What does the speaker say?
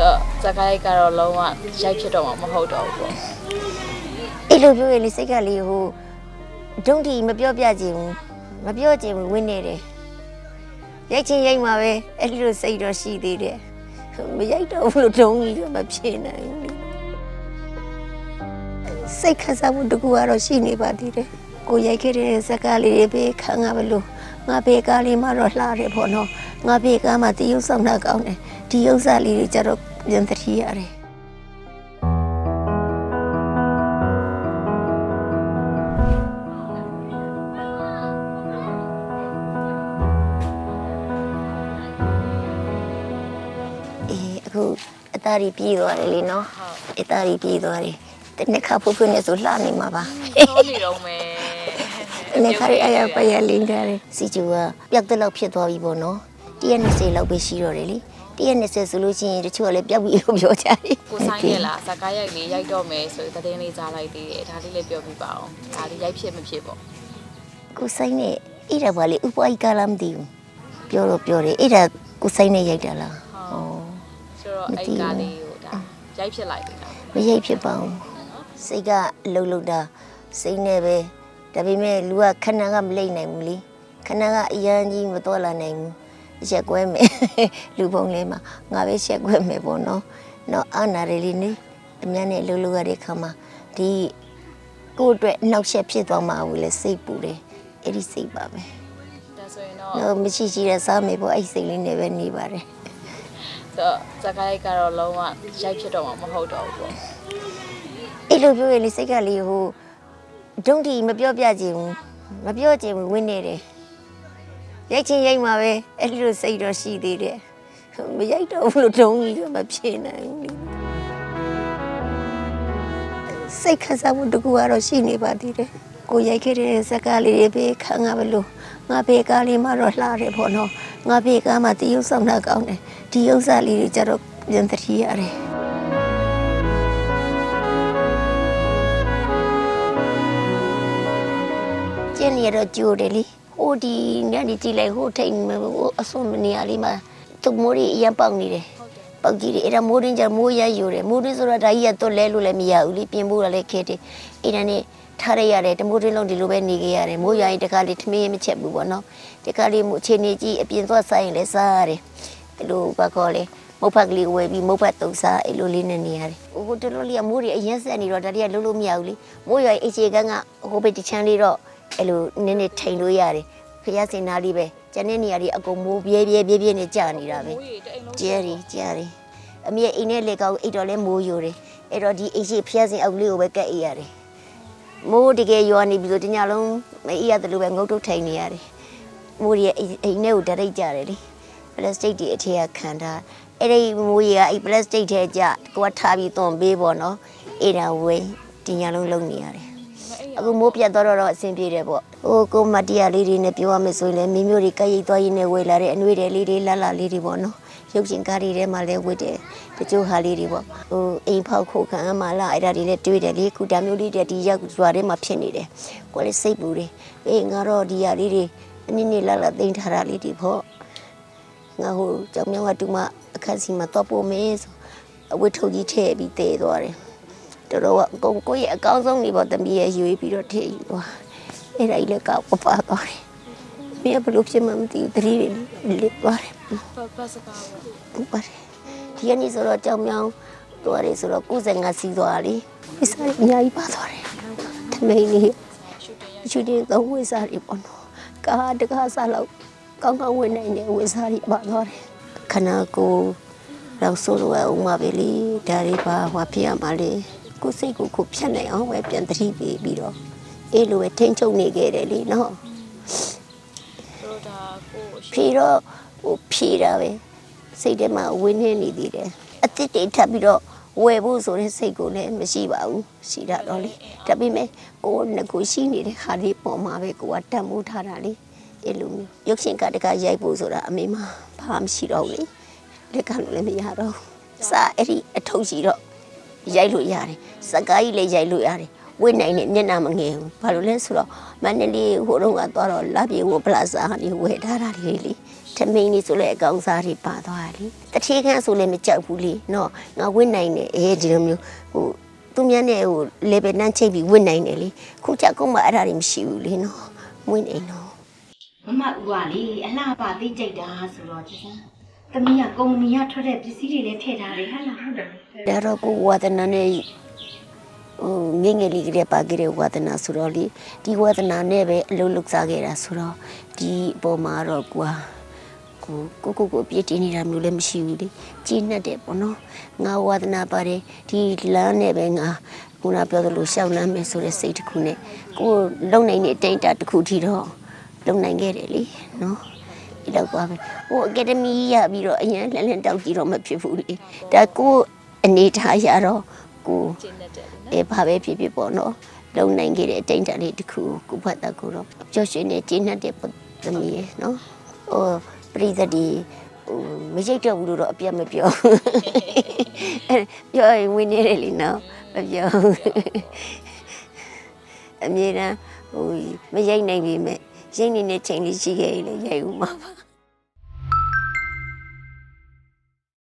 တော့ဇာတ်ကားရိုက်ကတော့လုံးဝရိုက်ဖြစ်တော့မှာမဟုတ်တော့ဘူးပေါ့အဲ့လိုပြောရင်လေစိတ်ကလေးဟိုဒုံတီမပြောပြခြင်းဘူးမပြောခြင်းဘူးဝင်းနေတယ်ရိုက်ချင်းရိုက်မှာပဲအဲ့လိုစိတ်တော့ရှိသေးတယ်မရိုက်တော့ဘူးလို့ဒုံကြီးတော့မဖြစ်နိုင်ဘူးလေစိတ်ခါစားမှုတကူကတော့ရှိနေပါသေးတယ်ကိုရိုက်ခဲ့တဲ့ဇက်ကားလေးတွေပဲခံရမလို့ငါဘေကားလေးမှတော့လှတယ်ပေါ့နော်ငါဘေကားမှတရုပ်ဆောင်တာကောင်းတယ်ဒီဥစ္စာလေးတွေကြတော့ ပြန်သတိရတယ်အေးအခုအသားကြီးပြေးသွားတယ်လေနော်ဟုတ်အသားကြီးပြေးသွားတယ်တနေ့ခါဖို့ဖို့နဲ့ဆိုလှနေမှာပါဆိုးနေတော့မယ်တနေ့ခါရအရပရလင်းတယ်စီကျူကပျောက်တဲ့လောက်ဖြစ်သွားပြီပေါ့နော် တရက်20လောက်ပဲရှိတော့တယ်လေတရက်20ဆိုလို့ရှိရင်တချို့ကလည်းပျောက်ပြီလို့ပြောကြတယ်ကိုဆိုင်ရဲ့လားဇာတ်ကားရိုက်လေးရိုက်တော့မယ်ဆိုရင်သတင်းလေးကြားလိုက်သေးတယ်ဒါလေးလည်းပြောပြပါအောင်ဒါလေးရိုက်ဖြစ်မဖြစ်ပေါ့ကိုဆိုင်နဲ့အဲ့ဒါဘာလေဥပွားကြီးကလာမသိဘူးပြောတော့ပြောတယ်အဲ့ဒါကိုဆိုင်နဲ့ရိုက်တာလားဩဆိုတော့မအဲ့သိဘူးကားလေးကိုဒါရိုက်ဖြစ်လိုက်ပြီလားမရိပ်ဖြစ်ပါဘူးစိတ်ကအလုံးလုံးတာစိတ်နဲ့ပဲဒါပေမဲ့လူကခဏကမလိမ့်နိုင်ဘူးလေခဏကအရန်ကြီးမတော်လာနိုင်ဘူး ရက်ကွဲမယ်လူပုံလေးမှာငါပဲရက်ကွဲမယ်ပေါ့နော်တော့အာနာရလေးနေအများနဲ့လှုပ်လှုပ်ရတဲ့ခါမှာဒီကိုယ့်အတွက်နှောက်ယှက်ဖြစ်သွားမှာဘူးလေစိတ်ပူတယ်အဲ့ဒီစိတ်ပါပဲဒါဆိုရင်တော့တော့မရှိရှိတဲ့စားမယ်ပေါ့အဲ့ဒီစိတ်လေးနဲ့ပဲနေပါတယ်ဆိုတော့ဇာတ်ကားရိုက်ကတော့လုံးဝရိုက်ဖြစ်တော့မှာမဟုတ်တော့ဘူးပေါ့အဲ့လိုပြောရင်လေစိတ်ကလေးဟိုဒုံတီမပြောပြခြင်းဘူးမပြောခြင်းဘူးဝင်းနေတယ် ရိုက်ချင်းရိုက်မှာပဲအဲ့လိုစိတ်တော့ရှိသေးတယ်မရိုက်တော့ဘူးလို့ဒုံကြီးတော့မဖြစ်နိုင်ဘူးလေစိတ်ခါစားမှုတကူကတော့ရှိနေပါသေးတယ်ကိုရိုက်ခဲ့တဲ့ဇက်ကားလေးတွေပဲခံရမလို့ငါဘေကားလေးမှတော့လှတယ်ပေါ့နော်ငါဘေကားမှတရုပ်ဆောင်တာကောင်းတယ်ဒီဥစ္စာလေးတွေကြတော့ပြန်သတိရတယ်ကျင်းနေရတော့ကြိုးတယ်လေ ဟိုဒီညနေကြည့်လိုက်ဟိုထိတ်မဟိုအစွန်မနေရလေးမှာသူ့မိုးရီအရင်ပေါက်နေတယ်ပေါက်ကြည့်တယ်အဲ့ဒါမိုးရင်းကြမိုးရယူတယ်မိုးရင်းဆိုတော့ဒါကြီးကတော့လဲလို့လည်းမရဘူးလေပြင်ဖို့ကလည်းခဲတယ်အဲ့ဒါနဲ့ထားရရတယ်တမိုးရင်းလုံးဒီလိုပဲနေခဲ့ရတယ်မိုးရရင်တခါလေးထမင်းမချက်ဘူးပေါ့နော်တခါလေးမို့အခြေအနေကြီးအပြင်သွားဆိုင်ရင်လည်းစားရတယ်အဲ့လိုဘာခေါ်လဲမုတ်ဖက်ကလေးဝယ်ပြီးမုတ်ဖက်တုံးစားအဲ့လိုလေးနဲ့နေရတယ်ဟိုတလို့လေးကမိုးရီအရင်ဆက်နေတော့ဒါတည်းကလုံးလို့မရဘူးလေမိုးရရင်အခြေကန်းကဟိုဘက်တချမ်းလေးတော့ အဲ့လိုနည်းနည်းထိန်လို့ရတယ်ဖျားစင်သားလေးပဲကျန်တဲ့နေရာတွေအကုန်မိုးပြဲပြဲပြဲပြဲနဲ့ကြာနေတာပဲမိုးရီတအိမ်လုံးကျဲရီကျဲရီအမေအိမ်နဲ့လေကောက်အိတ်တော်လဲမိုးယိုတယ်အဲ့တော့ဒီအိတ်ရှိဖျားစင်အောက်လေးကိုပဲကက်အိတ်ရတယ်မိုးတကယ်ရွာနေပြီဆိုတညလုံးမအိပ်ရတယ်လို့ပဲငုတ်တုတ်ထိန်နေရတယ်မိုးရီရဲ့အိမ်နဲ့ကိုတရိတ်ကြတယ်လေပလတ်စတစ်တွေအထက်ကခံထားအဲ့ဒီမိုးရီကအဲ့ပလတ်စတစ်ထဲကြကိုကထားပြီးသွန်ပေးပေါ့နော်အဲ့ဒါဝယ်ဒီညလုံးလုံးနေရတယ် အခုမိုးပြတ်တော့တော့အဆင်ပြေတယ်ပေါ့ဟိုကိုမတ္တရလေးတွေနဲ့ပြောရမယ်ဆိုရင်လည်းမိမျိုးတွေကရိတ်သွားရင်းနဲ့ဝယ်လာတဲ့အနှွေးတွေလေးတွေလှလှလေးတွေပေါ့နော်ရုပ်ရှင်ကားတွေထဲမှာလည်းဝတ်တယ်တချို့ဟာလေးတွေပေါ့ဟိုအိမ်ဖောက်ခုတ်ခံအမလားအဲ့ဒါတွေလည်းတွေးတယ်လေခုဒါမျိုးလေးတွေဒီရောက်ရွာထဲမှာဖြစ်နေတယ်ကိုယ်လည်းစိတ်ပူတယ်အေးငါတော့ဒီဟာလေးတွေအနည်းနည်းလှလှသိမ်းထားတာလေးတွေပေါ့ငါဟိုကြောင်မြောင်းကတူမအခက်စီမှာတော့ပို့မယ်ဆိုအဝတ်ထုတ်ကြီးထည့်ပြီးတည်သွားတယ် တော်တော်ကအကုန်ကိုယ့်ရဲ့အကောင်းဆုံးနေပေါ့တမီးရဲ့ရွေးပြီးတော့ထည့်ယူသွားအဲ့ဒါကြီးလည်းကောက်ပပါသွားတယ်မင်းကဘလို့ဖြစ်မှမသိဘူးတတိလေးလစ်သွားတယ်ဘတ်စကားပေါ့ဟုတ်ပါတယ်ဒီကနေ့ဆိုတော့ကြောင်မြောင်းသွားတယ်ဆိုတော့95စီးသွားလေဝိစားရအများကြီးပါသွားတယ်ထမိန်လေးရှူတင်ရချူတင်သုံးဝိစားတွေပေါ့နော်ကားတကားစားလောက်ကောင်းကောင်းဝင်နိုင်တဲ့ဝိစားတွေပါသွားတယ်ခနာကိုတော့ဆိုလိုအောင်ပါပဲလေဒါတွေပါဟွာဖြစ်ရမှာလေ ကိုယ်စိတ်ကိုကိုယ်ဖြတ်နိုင်အောင်ပဲပြန်တတိပေးပြီးတော့အေးလိုပဲထိန်းချုပ်နေခဲ့တယ်လေနော်ဆိုတော့ဒါကိုဖြေတော့ဟိုဖြေတာပဲစိတ်ထဲမှာဝင်းနေနေသေးတယ်အစ်စ်တွေထပ်ပြီးတော့ဝယ်ဖို့ဆိုတဲ့စိတ်ကိုလည်းမရှိပါဘူးရှိတာတော့လေဒါပေမဲ့ကိုယ်ကကိုရှိနေတဲ့ခါလေးပေါ်မှာပဲကိုကတတ်မိုးထားတာလေအဲ့လိုမျိုးရုပ်ရှင်ကတကရိုက်ဖို့ဆိုတာအမေမဘာမှမရှိတော့ဘူးလေလက်ကလို့လည်းမရတော့ဘူးစာအဲ့ဒီအထုပ်ရှိတော့ ရိုက်လို့ရတယ်စကားကြီးလည်းရိုက်လို့ရတယ်ဝဝင့်နိုင်တဲ့မျက်နှာမငယ်ဘူးဘာလို့လဲဆိုတော့မန္တလေးဟိုတုန်းကသွားတော့လာပြေကိုပလာဇာကနေဝယ်ထားတာလေလေထမင်းလေးဆိုလဲအကောင်စားတွေပါသွားတယ်လေတထေးခန်းဆိုလဲမကြောက်ဘူးလေနော်ငါဝင့်နိုင်တယ်အဲဒီလိုမျိုးဟိုသူများနဲ့ဟို level နှမ်းချိတ်ပြီးဝင့်နိုင်တယ်လေခုချက်ကုန်းမှာအဲ့ဒါတွေမရှိဘူးလေနော်ဝင့်နေနော်မမဦးကလေအလှပါသိကြိတ်တာဆိုတော့ဒီစမ်း သမီးကကုမ္ပဏီကထွက်တဲ့ပစ္စည်းတွေလည်းထည့်ထားတယ်ဟာလားဟုတ်တယ်ဒါတော့ကိုဝါဒနာနဲ့ဟိုငယ်ငယ်လေးကလေးပါခဲ့တဲ့ဝါဒနာဆိုတော့လေဒီဝါဒနာနဲ့ပဲအလုပ်လုပ်စားခဲ့တာဆိုတော့ဒီအပေါ်မှာတော့ကွာကိုကိုကိုကိုပြည့်တင်နေတာမျိုးလည်းမရှိဘူးလေကြီးနှက်တယ်ပေါ့နော်ငါဝါဒနာပါတယ်ဒီလမ်းနဲ့ပဲငါခုနပြောသလိုရှောက်လမ်းမယ်ဆိုတဲ့စိတ်တစ်ခုနဲ့ကိုလုံနိုင်တဲ့အတိုင်းအတာတစ်ခုထိတော့လုံနိုင်ခဲ့တယ်လေနော် ဒီတော့ပါပဲဟိုအကယ်ဒမီရပြီးတော့အရင်လန်လန်တောက်ကြည့်တော့မဖြစ်ဘူးလေဒါကိုအနေထားရတော့ကိုကျင်းတတ်တယ်လေနော်အဲဘာပဲဖြစ်ဖြစ်ပေါ့နော်လုံနိုင်ခဲ့တဲ့အတိုင်းအတာလေးတစ်ခုကိုဖတ်တာကိုတော့ကြောက်ရွှင်နေကျင်းတဲ့ပတ်သမီးရနော်ဟိုပရိသတ်ဒီဟိုမရိတ်တော့ဘူးလို့တော့အပြတ်မပြောအဲပြောရင်ဝင်နေတယ်လीနော်မပြောဘူးအမြဲတမ်းဟိုမရိတ်နိုင်ပြီမဲ့ ရိတ်နေတဲ့ချိန်လေးရှိခဲ့ရင်လည်းရိုက်ဦးမှာပါ